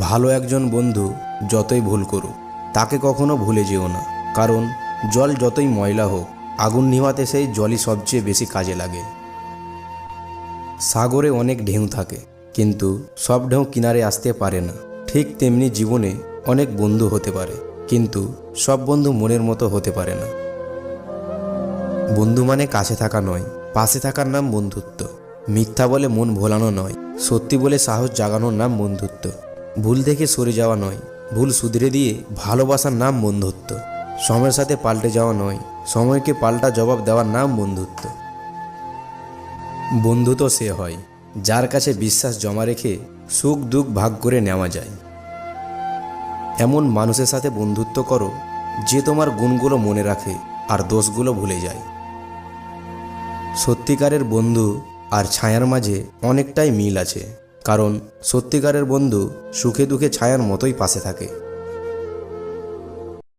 ভালো একজন বন্ধু যতই ভুল করুক, তাকে কখনো ভুলে যেও না। কারণ জল যতই ময়লা হোক, আগুন নিভাতে সেই জলই সবচেয়ে বেশি কাজে লাগে। সাগরে অনেক ঢেউ থাকে, কিন্তু সব ঢেউ কিনারে আসতে পারে না। ঠিক তেমনি জীবনে অনেক বন্ধু হতে পারে, কিন্তু সব বন্ধু মনের মতো হতে পারে না। বন্ধু মানে কাছে থাকা নয়, পাশে থাকার নাম বন্ধুত্ব। মিথ্যা বলে মন ভোলানো নয়, সত্যি বলে সাহস জাগানোর নাম বন্ধুত্ব। ভুল থেকে সরে যাওয়া নয়। ভুল শুধরে দিয়ে ভালোবাসার নাম বন্ধুত্ব। সময়ের সাথে পাল্টে যাওয়া নয়। সময়কে পাল্টা জবাব দেওয়ার নাম বন্ধুত্ব। বন্ধু তো সে হয়, যার কাছে বিশ্বাস জমা রেখে সুখ দুঃখ ভাগ করে নেওয়া যায়। এমন মানুষের সাথে বন্ধুত্ব করো, যে তোমার গুণগুলো মনে রাখে আর দোষগুলো ভুলে যায়। সত্যিকারের বন্ধু আর ছায়ার মাঝে অনেকটাই মিল আছে। কারণ সত্যিকারের বন্ধু সুখে দুঃখে ছায়ার মতোই পাশে থাকে।